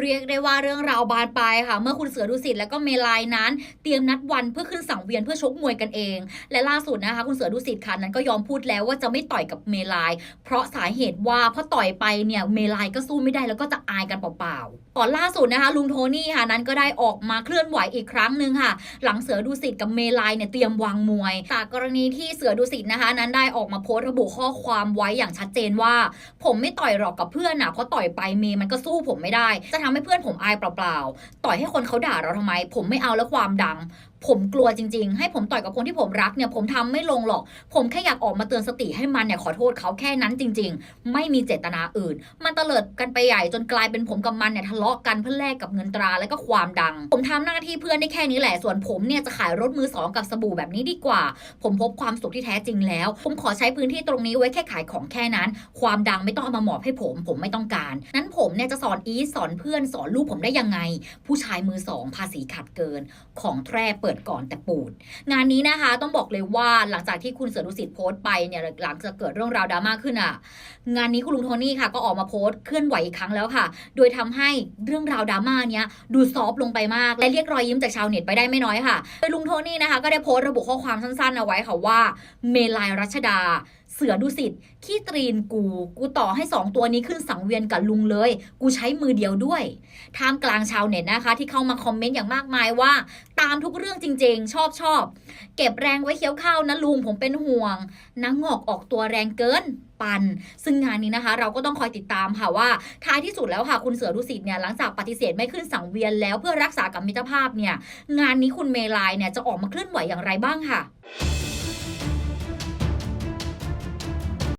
เรียกได้ว่าเรื่องราวบานปลายค่ะ เมื่อคุณเสือดุสิตและก็เมลายนั้น เตรียมนัดวันเพื่อขึ้นสังเวียนเพื่อชกมวยกันเอง และล่าสุดนะคะ คุณเสือดุสิตค่ะนั้นก็ยอมพูดแล้วว่าจะไม่ต่อยกับเมลาย เพราะสาเหตุว่าพอต่อยไปเนี่ยเมลายก็สู้ไม่ได้แล้วก็จะอายกันเปล่าๆก่อนล่าสุดนะคะลุงโทนี่ค่ะนั้นก็ได้ออกมาเคลื่อนไหวอีกครั้งหนึ่งค่ะ หลังเสือดุสิตกับเมลายเนี่ยเตรียมวางมวยจากกรณีที่เสือดุสิตนะคะ นั้นได้ออกมาโพสต์ระบุข้อความไว้อย่างชัดเจนว่า ผมไม่ต่อยหรอกกับเพื่อนนะเพราะต่อยไปเมมันก็สู้ผมไม่ได้จะทำให้เพื่อนผมอายเปล่าๆ ต่อยให้คนเขาด่าเราทำไม ผมไม่เอาแล้วความดัง ผมกลัวจริง ๆ ให้ผมต่อยกับคนที่ผมรักเนี่ยผมทำไม่ลงหรอก ผมแค่อยากออกมาเตือนสติให้มันเนี่ยขอโทษเขาแค่นั้นจริง ๆ ไม่มีเจตนาอื่น มันเตลิดกันไปใหญ่จนกลายเป็นผมกับมันเนี่ยทะเลาะกันเพื่อแลกกับเงินตราและก็ความดัง ผมทำหน้าที่เพื่อนได้แค่นี้แหละส่วนผมเนี่ยจะขายรถมือสองกับสบู่แบบนี้ดีกว่า ผมพบความสุขที่แท้จริงแล้ว ผมขอใช้พื้นที่ตรงนี้ไว้แค่ขายของแค่นั้น ความดังไม่ต้องเอามาหมอบให้ผม ผมไม่ต้องการ นั้นผมเนี่ยจะสอนอีสอนเพื่อนสอนลูกผมได้ยังไง ผู้ชายมือสองภาษีขาดเกิน ของแทร่เปิดก่อนแต่ปูด งานนี้นะคะต้องบอกเลยว่าหลังจากที่คุณเสือดุสิตโพสต์ไปเนี่ยหลังจากเกิดเรื่องราวดราม่าขึ้นอะ งานนี้คุณลุงโทนี่ค่ะก็ออกมาโพสต์เคลื่อนไหวอีกครั้งแล้วค่ะ โดยทำให้เรื่องราวดราม่าเนี้ยดูซอฟลงไปมาก และเรียกรอยยิ้มจากชาวเน็ตไปได้ไม่น้อยค่ะโดยลุงโทนี่นะคะก็ได้โพสต์ระบุข้อความสั้นๆเอาไว้ค่ะว่า เมลายรัชดาเสือดุสิตขี้ตรีนกู กูต่อให้สองตัวนี้ขึ้นสังเวียนกับลุงเลย กูใช้มือเดียวด้วยท่ามกลางชาวเน็ตนะคะ ที่เข้ามาคอมเมนต์อย่างมากมายว่า ตามทุกเรื่องจริงๆ ชอบชอบ เก็บแรงไว้เคี้ยวข้าวนะลุงผมเป็นห่วงนังงอกออกตัวแรงเกินปัน ซึ่งงานนี้นะคะ เราก็ต้องคอยติดตามค่ะว่าท้ายที่สุดแล้วค่ะคุณเสือดุสิตเนี่ยหลังจากปฏิเสธไม่ขึ้นสังเวียนแล้วเพื่อรักษากับมิตรภาพเนี่ยงานนี้คุณเมลายเนี่ยจะออกมาเคลื่อนไหวอย่างไรบ้างค่ะ